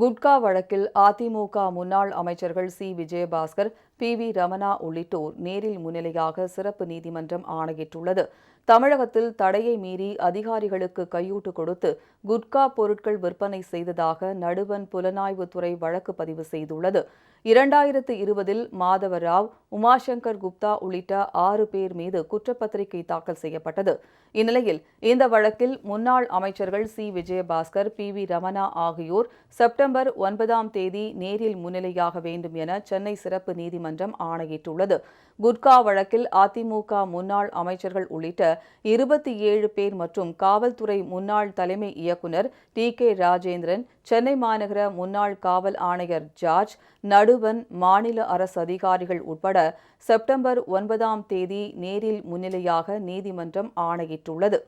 குட்கா வழக்கில் அதிமுக முன்னாள் அமைச்சர்கள் C. Vijayabaskar P. V. Ramana உள்ளிட்டோர் நேரில் முன்னிலையாக சிறப்பு நீதிமன்றம் ஆணையிட்டுள்ளது. தமிழகத்தில் தடையை மீறி அதிகாரிகளுக்கு கையூட்டு கொடுத்து குட்கா பொருட்கள் விற்பனை செய்ததாக நடுவன் புலனாய்வுத்துறை வழக்கு பதிவு செய்துள்ளது. இரண்டாயிரத்து இருபதில் மாதவராவ் உமாசங்கர் குப்தா உள்ளிட்ட ஆறு பேர் மீது குற்றப்பத்திரிகை தாக்கல் செய்யப்பட்டது. இந்நிலையில் இந்த வழக்கில் முன்னாள் அமைச்சர்கள் C. Vijayabaskar P. V. Ramana ஆகியோர் செப்டம்பர் ஒன்பதாம் தேதி நேரில் முன்னிலையாக வேண்டும் என சென்னை சிறப்பு நீதிமன்றம் ஆணையிட்டுள்ளது. குட்கா வழக்கில் அதிமுக முன்னாள் அமைச்சர்கள் உள்ளிட்ட இருபத்தி ஏழு பேர் மற்றும் காவல்துறை முன்னாள் தலைமை இயக்குநர் டி கே ராஜேந்திரன் சென்னை மாநகர முன்னாள் காவல் ஆணையர் ஜார்ஜ் நடுவன் மாநில அரசு அதிகாரிகள் உட்பட செப்டம்பர் ஒன்பதாம் தேதி நேரில் முன்னிலையாக நீதிமன்றம் ஆணையிட்டுள்ளது.